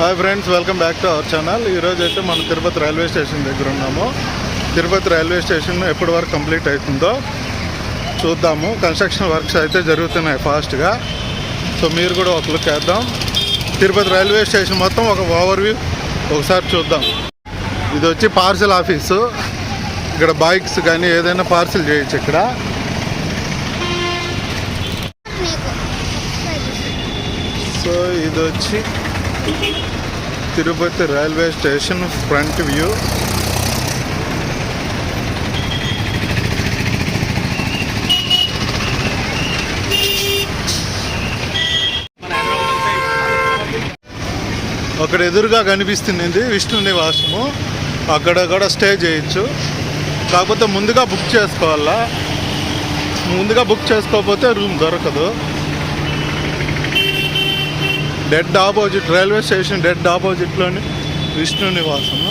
Hi friends welcome back to our channel ఈరోజు అయితే మనం తిరుపతి రైల్వే స్టేషన్ దగ్గర ఉన్నాము. తిరుపతి రైల్వే స్టేషన్ ఎప్పటి వరకు కంప్లీట్ అవుతుందో చూద్దాము. కన్స్ట్రక్షన్ వర్క్స్ అయితే జరుగుతున్నాయి ఫాస్ట్గా సో మీరు కూడా ఒక లుక్ వేద్దాం. తిరుపతి రైల్వే స్టేషన్ మొత్తం ఒక ఓవర్వ్యూ ఒకసారి చూద్దాం. ఇది వచ్చి పార్సల్ ఆఫీసు ఇక్కడ బైక్స్ కానీ ఏదైనా పార్సిల్ చేయొచ్చు ఇక్కడ. సో ఇది వచ్చి Tirupati railway station front view. అక్కడ ఎదురుగా కనిపిస్తుంది విష్ణు నివాసము. అక్కడ కూడా స్టే చేయొచ్చు. కాకపోతే ముందుగా బుక్ చేసుకోవాలా? ముందుగా బుక్ చేసుకోకపోతే రూమ్ దొరకదు. Dead opposite railway station dead ఆపోజిట్లోని Vishnu Nivasam.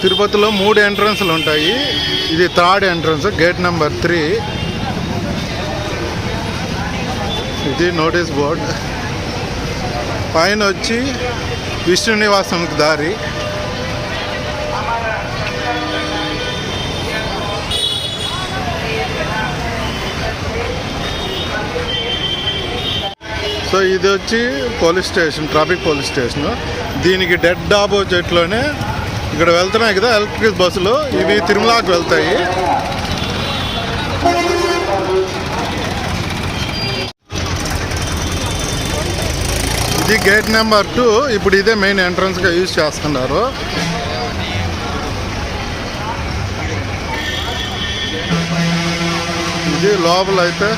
తిరుపతిలో మూడు ఎంట్రన్స్లు ఉంటాయి. ఇది third entrance gate number three. ఇది నోటీస్ బోర్డ్. పైన వచ్చి విష్ణు నివాసంకి దారి. సో ఇది వచ్చి police station traffic police station. దీనికి డెడ్ ఆపోజిట్లోనే ఇక్కడ వెళ్తున్నాయి కదా ఎలక్ట్రిక్ బస్సులు. ఇవి తిరుమలకి వెళ్తాయి. ఇది గేట్ నెంబర్ టూ. ఇప్పుడు ఇదే మెయిన్ ఎంట్రన్స్గా యూజ్ చేస్తున్నారు. ఇది లోపల అయితే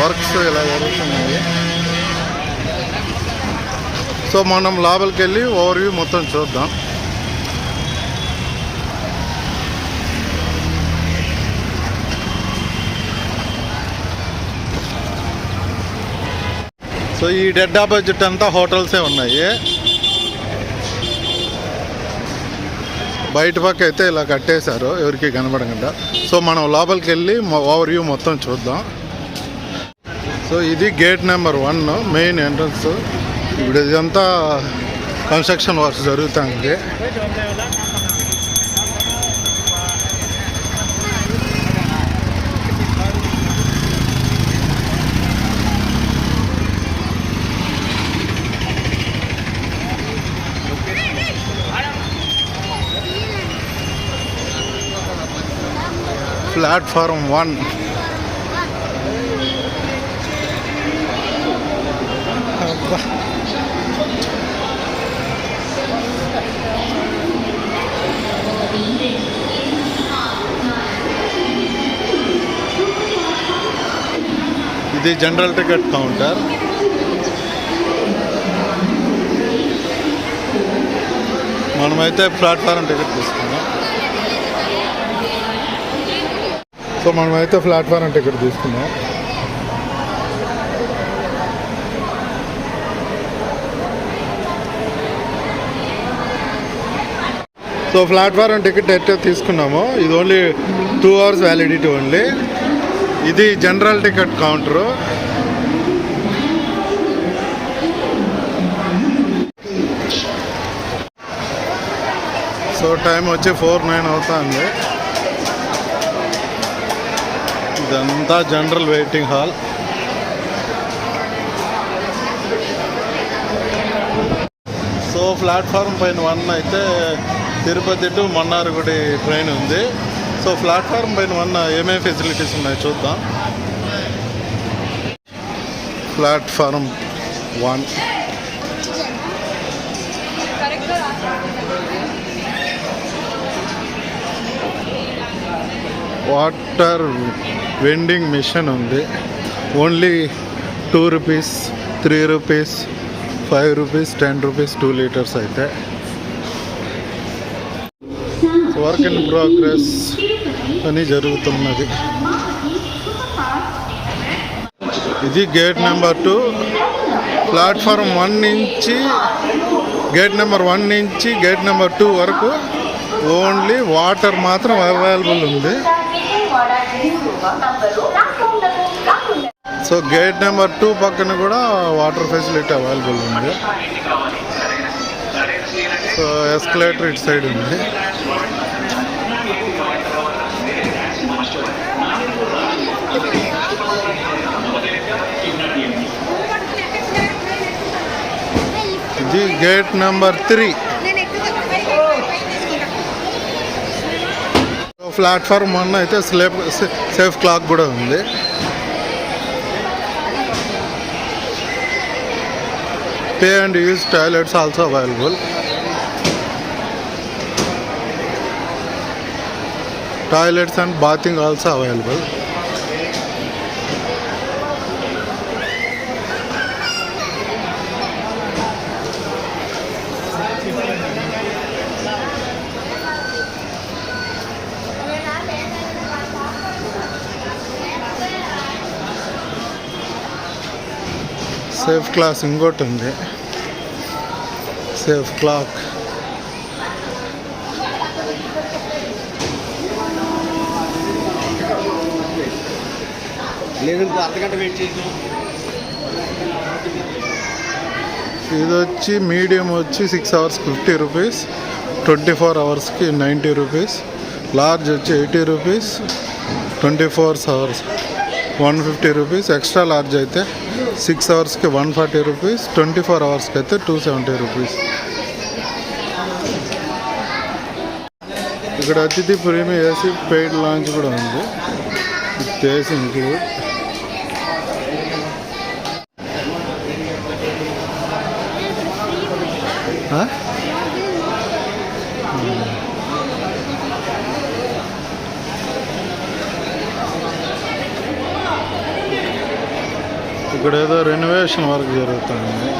వర్క్స్ ఇలా జరుగుతున్నాయి. సో మనం లోపలికి వెళ్ళి ఓవర్వ్యూ మొత్తం చూద్దాం. సో ఈ డెడ్ ఆపోజిట్ అంతా హోటల్సే ఉన్నాయి. బయట పక్క అయితే ఇలా కట్టేశారు ఎవరికి కనబడకుండా. సో మనం లోపలికి వెళ్ళి ఓవర్ వ్యూ మొత్తం చూద్దాం. సో ఇది gate number one main entrance. ఇప్పుడు ఇదంతా కన్స్ట్రక్షన్ వర్క్స్ జరుగుతుంది ప్లాట్ఫారం వన్ ఇది జనరల్ టికెట్ కౌంటర్. మనమైతే ప్లాట్ఫారం టికెట్ తీసుకున్నాం. సో మనమైతే ప్లాట్ఫారం టికెట్ తీసుకున్నాం. సో ప్లాట్ఫారం టికెట్ ఎట్లా తీసుకున్నాము ఇది only two hours validity only ఇది general ticket counter. So time వచ్చి ఫోర్ నైన్ అవుతుంది. ఇదంతా general waiting hall. So platform పైన వన్ అయితే తిరుపతి టు మన్నార్గుడి ట్రైన్ ఉంది. సో ప్లాట్ఫారం పైన వన్ ఏమేమి ఫెసిలిటీస్ ఉన్నాయో చూద్దాం. Platform one. Water vending machine ఉంది. Only two rupees three rupees five rupees ten rupees two litres అయితే. వర్క్ ఇన్ ప్రోగ్రెస్ అని జరుగుతున్నది. ఇది gate number two platform one నుంచి గేట్ నెంబర్ వన్ నుంచి గేట్ నెంబర్ టూ వరకు ఓన్లీ వాటర్ మాత్రం available ఉంది. సో గేట్ నెంబర్ టూ పక్కన కూడా వాటర్ ఫెసిలిటీ అవైలబుల్ ఉంది. సో ఎస్కలేటర్ ఇటు సైడ్ ఉంది. ఇది gate number three. Platform one అయితే స్లేప్ సేఫ్ క్లాక్ కూడా ఉంది. Pay and use toilets also available toilets and bathing also available safe class ఇంకోటి ఉంది. Safe cloak. ఇది వచ్చి మీడియం వచ్చి six hours fifty rupees twenty four అవర్స్కి నైంటీ రూపీస్ లార్జ్ వచ్చి eighty rupees twenty four hours one fifty rupees extra large అయితే six అవర్స్కి one forty rupees twenty four అవర్స్కి అయితే టూ సెవెంటీ రూపీస్. ఇక్కడ అతిథి ప్రీమియం ఏసీ పెయిడ్ లాంచ్ కూడా ఉంది. AC include Huh? ఇక్కడ ఏదో రెనోవేషన్ వర్క్ జరుగుతుంది.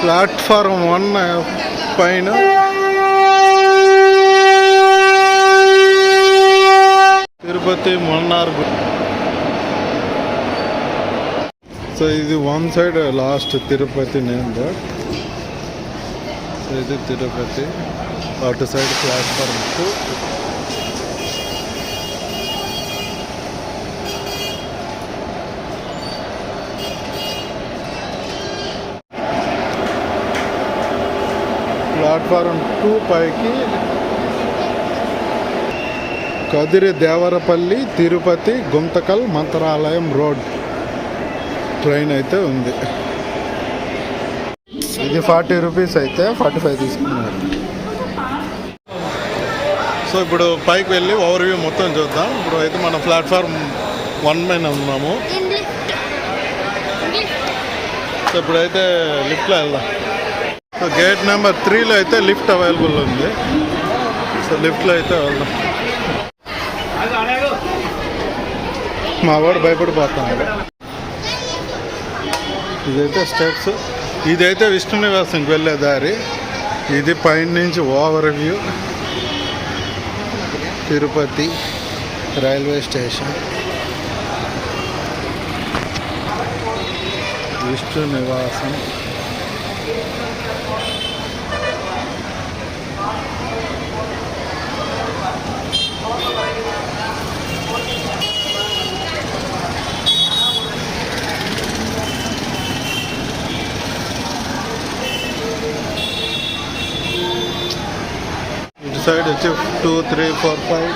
ప్లాట్ఫారం వన్ పైన. తిరుపతి మొన్నార్ సో ఇది one side last Tirupati name ఇది తిరుపతి. అటు side platform two platform two పైకి కదిరి దేవరపల్లి తిరుపతి గుంతకల్ మంత్రాలయం రోడ్ ట్రైన్ అయితే ఉంది. ఇది ఫార్టీ రూపీస్ అయితే ఫార్టీ ఫైవ్ తీసుకున్నారు. సో ఇప్పుడు పైకి వెళ్ళి ఓవర్ వ్యూ మొత్తం చూద్దాం. ఇప్పుడు అయితే మన ప్లాట్ఫామ్ వన్ పైన ఉన్నాము. సో ఇప్పుడైతే లిఫ్ట్లో వెళ్దాం. సో గేట్ నెంబర్ త్రీలో అయితే లిఫ్ట్ అవైలబుల్ ఉంది. సో లిఫ్ట్లో అయితే వెళ్దాం. మా వాడు భయపడిపోతున్నాడు. ఇదైతే స్టెప్స్ ఇదైతే విష్ణు నివాసంకి వెళ్ళే దారి. ఇది పైన నుంచి over view Tirupati railway station. Vishnu Nivasam. Side వచ్చి two three four five.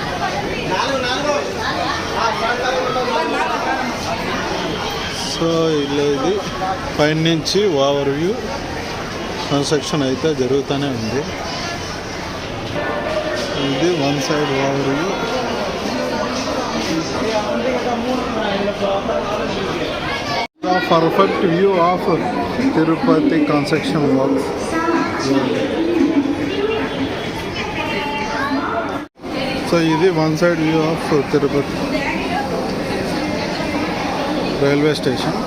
So ఇలా ఇది. పైన నుంచి ఓవర్ వ్యూ. కన్స్ట్రక్షన్ అయితే జరుగుతూనే ఉంది. ఇది one side over view. Perfect view of Tirupati construction works so ఇది one side view of Tirupati railway station.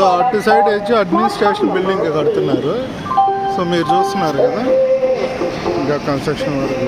So అటు సైడ్ వచ్చి అడ్మినిస్ట్రేషన్ బిల్డింగ్ కడుతున్నారు. సో మీరు చూస్తున్నారు కదా. ఇంకా కన్స్ట్రక్షన్ వర్క్.